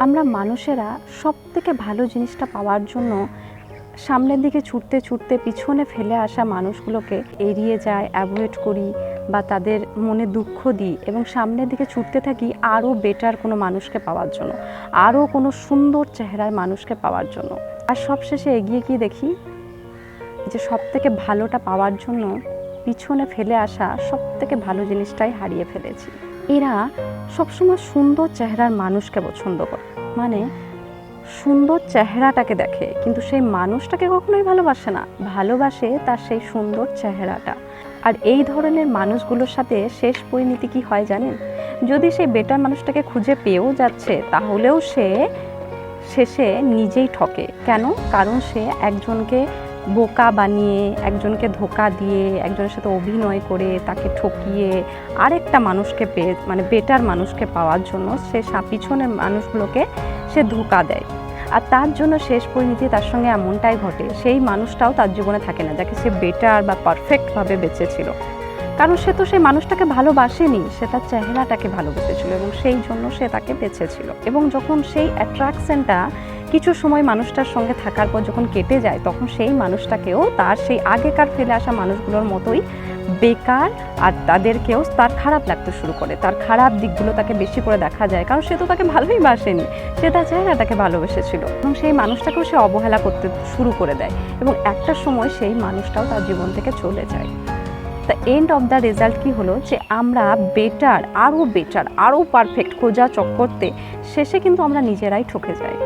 আমরা মানুষেরা সব থেকে ভালো জিনিসটা পাওয়ার জন্য সামনের দিকে ছুটতে ছুটতে পিছনে ফেলে আসা মানুষগুলোকে এড়িয়ে যায় অ্যাভয়েড করি বা তাদের মনে দুঃখ দিই এবং সামনের দিকে ছুটতে থাকি আরও বেটার কোনো মানুষকে পাওয়ার জন্য, আরও কোনো সুন্দর চেহারায় মানুষকে পাওয়ার জন্য। আর সবশেষে এগিয়ে গিয়ে দেখি যে সব থেকে ভালোটা পাওয়ার জন্য পিছনে ফেলে আসা সব থেকে ভালো জিনিসটাই হারিয়ে ফেলেছি। এরা সবসময় সুন্দর চেহারার মানুষকে পছন্দ করে। মানে সুন্দর চেহারাটাকে দেখে, কিন্তু সেই মানুষটাকে কখনোই ভালোবাসে না। ভালোবাসে তার সেই সুন্দর চেহারাটা। আর এই ধরনের মানুষগুলোর সাথে শেষ পরিণতি কি হয় জানেন? যদি সেই বেটার মানুষটাকে খুঁজে পেয়েও যাচ্ছে, তাহলেও সে শেষে নিজেই ঠকে। কেন? কারণ সে একজনকে বোকা বানিয়ে, একজনকে ধোকা দিয়ে, একজনের সাথে অভিনয় করে, তাকে ঠকিয়ে, আরেকটা মানুষকে পেয়ে মানে বেটার মানুষকে পাওয়ার জন্য সে পিছনের মানুষগুলোকে সে ধোকা দেয়। আর তার জন্য শেষ পরিণতি তার সঙ্গে এমনটাই ঘটে, সেই মানুষটাও তার জীবনে থাকে না, যাকে সে বেটার বা পারফেক্টভাবে বেঁচেছিল। কারণ সে তো সেই মানুষটাকে ভালোবাসেনি, সে তার চেহারাটাকে ভালোবেসেছিল এবং সেই জন্য সে তাকে বেঁচেছিল এবং যখন সেই অ্যাট্রাকশনটা কিছু সময় মানুষটার সঙ্গে থাকার পর যখন কেটে যায়, তখন সেই মানুষটাকেও তার সেই আগেকার ফেলে আসা মানুষগুলোর মতোই বেকার আর তাদেরকেও তার খারাপ লাগতে শুরু করে। তার খারাপ দিকগুলো তাকে বেশি করে দেখা যায়, কারণ সে তো তাকে ভালোই বাসেনি, সে তার চেহারাটাকে ভালোবেসেছিল। এবং সেই মানুষটাকেও সে অবহেলা করতে শুরু করে দেয় এবং একটা সময় সেই মানুষটাও তার জীবন থেকে চলে যায়। The end of the result কি হলো? যে আমরা বেটার আরও বেটার আরও পারফেক্ট খোঁজা চক করতে শেষে কিন্তু আমরা নিজেরাই ঠকে যাই।